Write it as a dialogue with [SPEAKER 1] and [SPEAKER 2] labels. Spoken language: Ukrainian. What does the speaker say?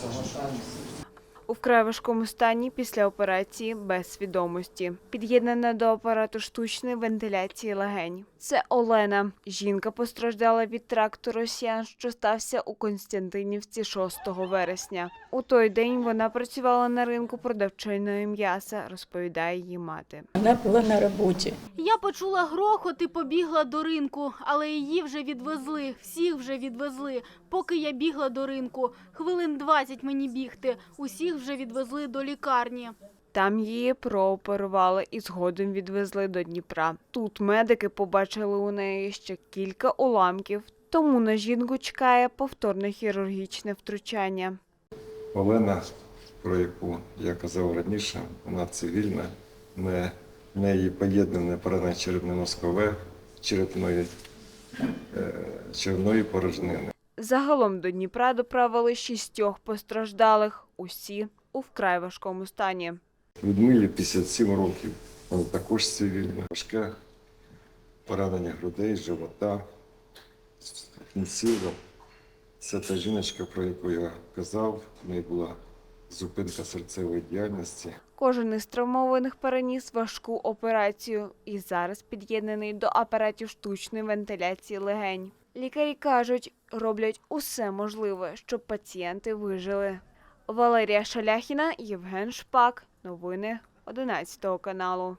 [SPEAKER 1] соглашаемся.
[SPEAKER 2] У вкрай важкому стані після операції без свідомості, під'єднана до апарату штучної вентиляції легень. Це Олена. Жінка постраждала від тракту росіян, що стався у Константинівці 6 вересня. У той день вона працювала на ринку продавчиної м'яса, розповідає її мати.
[SPEAKER 3] Вона була на роботі.
[SPEAKER 4] Я почула грохот і побігла до ринку, але її вже відвезли, всіх вже відвезли. Поки я бігла до ринку, хвилин 20 мені бігти, усіх вже відвезли до лікарні.
[SPEAKER 2] Там її прооперували і згодом відвезли до Дніпра. Тут медики побачили у неї ще кілька уламків, тому на жінку чекає повторне хірургічне втручання.
[SPEAKER 5] Олена, про яку я казав раніше, вона цивільна, не, в неї поєднане поранення черепно-мозкове черепної, е, черевної порожнини.
[SPEAKER 2] Загалом до Дніпра доправили шістьох постраждалих, усі у вкрай важкому стані.
[SPEAKER 5] Людмилі 57 років, вона також цивільна, важке поранення грудей, живота, кінцівок. Це та жіночка, про яку я казав, в неї була зупинка серцевої діяльності.
[SPEAKER 2] Кожен із травмованих переніс важку операцію і зараз під'єднаний до апаратів штучної вентиляції легень. Лікарі кажуть, роблять усе можливе, щоб пацієнти вижили. Валерія Шаляхіна, Євген Шпак. Новини 11 каналу.